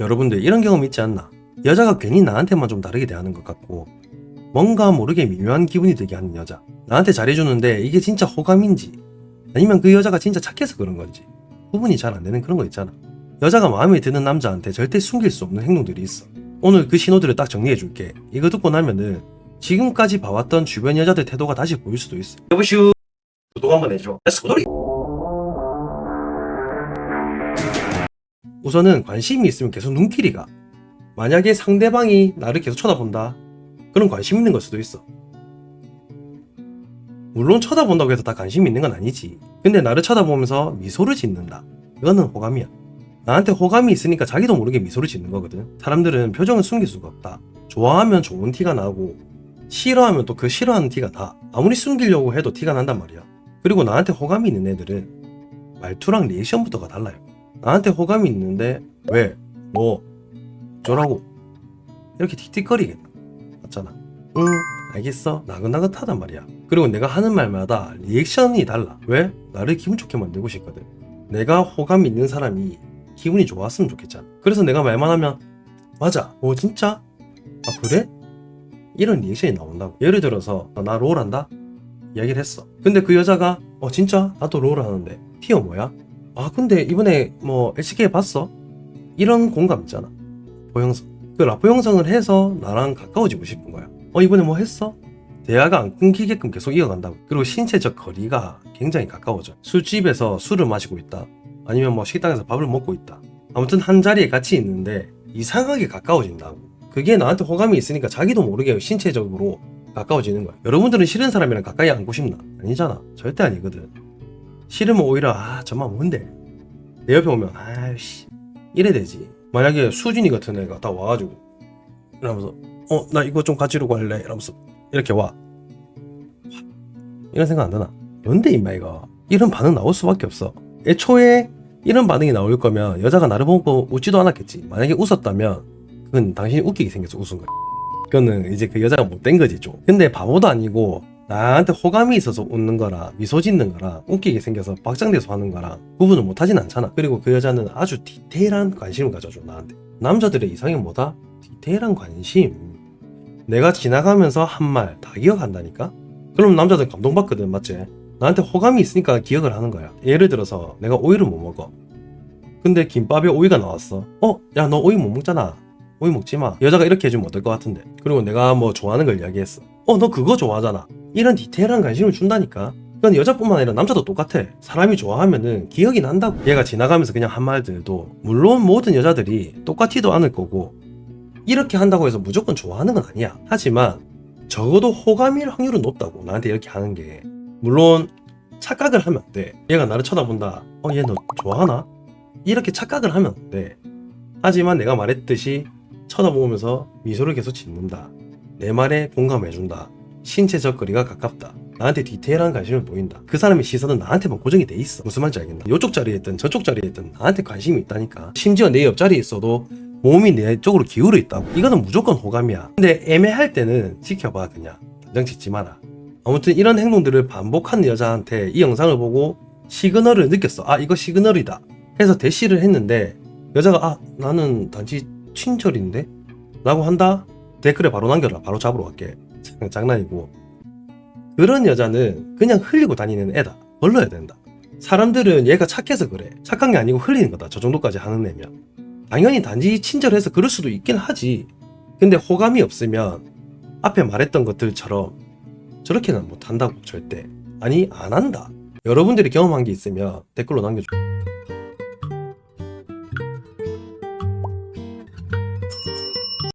여러분들 이런 경험 있지 않나? 여자가 괜히 나한테만 좀 다르게 대하는 것 같고 뭔가 모르게 미묘한 기분이 들게 하는 여자. 나한테 잘해주는데 이게 진짜 호감인지 아니면 그 여자가 진짜 착해서 그런 건지 구분이 잘 안 되는 그런 거 있잖아. 여자가 마음에 드는 남자한테 절대 숨길 수 없는 행동들이 있어. 오늘 그 신호들을 딱 정리해 줄게. 이거 듣고 나면은 지금까지 봐왔던 주변 여자들 태도가 다시 보일 수도 있어. 여보슈 구독 한번 해줘. 소리 우선은 관심이 있으면 계속 눈길이 가. 만약에 상대방이 나를 계속 쳐다본다. 그럼 관심 있는 걸 수도 있어. 물론 쳐다본다고 해서 다 관심 있는 건 아니지. 근데 나를 쳐다보면서 미소를 짓는다. 이거는 호감이야. 나한테 호감이 있으니까 자기도 모르게 미소를 짓는 거거든. 사람들은 표정을 숨길 수가 없다. 좋아하면 좋은 티가 나고 싫어하면 또 그 싫어하는 티가 나. 아무리 숨기려고 해도 티가 난단 말이야. 그리고 나한테 호감이 있는 애들은 말투랑 리액션부터가 달라요 나한테 호감이 있는데 왜? 뭐? 어쩌라고? 이렇게 틱틱거리겠다 맞잖아 응 알겠어 나긋나긋하단 말이야 그리고 내가 하는 말마다 리액션이 달라 왜? 나를 기분 좋게 만들고 싶거든 내가 호감 있는 사람이 기분이 좋았으면 좋겠잖아 그래서 내가 말만 하면 맞아 어 진짜? 아 그래? 이런 리액션이 나온다고 예를 들어서 나 롤 한다? 이야기를 했어 근데 그 여자가 어 진짜? 나도 롤 하는데 티어 뭐야? 아 근데 이번에 뭐 LCK 봤어? 이런 공감 있잖아. 보형성. 그 라포 형성을 해서 나랑 가까워지고 싶은 거야. 어 이번에 뭐 했어? 대화가 안 끊기게끔 계속 이어간다고. 그리고 신체적 거리가 굉장히 가까워져. 술집에서 술을 마시고 있다. 아니면 뭐 식당에서 밥을 먹고 있다. 아무튼 한 자리에 같이 있는데 이상하게 가까워진다고. 그게 나한테 호감이 있으니까 자기도 모르게 신체적으로 가까워지는 거야. 여러분들은 싫은 사람이랑 가까이 앉고 싶나? 아니잖아. 절대 아니거든 싫으면 오히려 아 저만 뭔데. 내 옆에 오면 아이씨 이래 되지. 만약에 수진이 같은 애가 딱 와가지고 이러면서 어 나 이거 좀 가지려고 할래. 이러면서 이렇게 와. 이런 생각 안 드나? 뭔데 임마 이거? 이런 반응 나올 수밖에 없어. 애초에 이런 반응이 나올 거면 여자가 나를 보고 웃지도 않았겠지. 만약에 웃었다면 그건 당신이 웃기게 생겨서 웃은 거야. 그거는 이제 그 여자가 못된 거지 좀. 근데 바보도 아니고 나한테 호감이 있어서 웃는 거랑 미소 짓는 거랑 웃기게 생겨서 박장대소 하는 거랑 구분을 못하진 않잖아. 그리고 그 여자는 아주 디테일한 관심을 가져줘 나한테. 남자들의 이상형 뭐다? 디테일한 관심. 내가 지나가면서 한 말 다 기억한다니까? 그럼 남자들 감동받거든 맞지? 나한테 호감이 있으니까 기억을 하는 거야. 예를 들어서 내가 오이를 못 먹어. 근데 김밥에 오이가 나왔어. 어? 야 너 오이 못 먹잖아. 오이 먹지 마. 여자가 이렇게 해주면 어떨 것 같은데? 그리고 내가 뭐 좋아하는 걸 이야기했어. 어 너 그거 좋아하잖아 이런 디테일한 관심을 준다니까. 그건 여자뿐만 아니라 남자도 똑같아. 사람이 좋아하면은 기억이 난다고. 얘가 지나가면서 그냥 한 말들도 물론 모든 여자들이 똑같지도 않을 거고 이렇게 한다고 해서 무조건 좋아하는 건 아니야. 하지만 적어도 호감일 확률은 높다고 나한테 이렇게 하는 게. 물론 착각을 하면 안 돼. 얘가 나를 쳐다본다. 어 얘 너 좋아하나? 이렇게 착각을 하면 안 돼. 하지만 내가 말했듯이 쳐다보면서 미소를 계속 짓는다. 내 말에 공감해준다 신체적 거리가 가깝다. 나한테 디테일한 관심을 보인다. 그 사람의 시선은 나한테만 고정이 돼 있어. 무슨 말인지 알겠나? 이쪽 자리에 있든 저쪽 자리에 있든 나한테 관심이 있다니까. 심지어 내 옆자리에 있어도 몸이 내 쪽으로 기울어 있다고. 이거는 무조건 호감이야. 근데 애매할 때는 지켜봐 그냥. 단정 짓지 마라. 아무튼 이런 행동들을 반복하는 여자한테 이 영상을 보고 시그널을 느꼈어. 아 이거 시그널이다. 해서 대시를 했는데 여자가 아 나는 단지 친절인데? 라고 한다? 댓글에 바로 남겨라 바로 잡으러 갈게 장난이고. 그런 여자는 그냥 흘리고 다니는 애다. 걸러야 된다. 사람들은 얘가 착해서 그래. 착한 게 아니고 흘리는 거다. 저 정도까지 하는 애면. 당연히 단지 친절해서 그럴 수도 있긴 하지. 근데 호감이 없으면 앞에 말했던 것들처럼 저렇게는 못한다고 절대. 아니 안 한다. 여러분들이 경험한 게 있으면 댓글로 남겨줘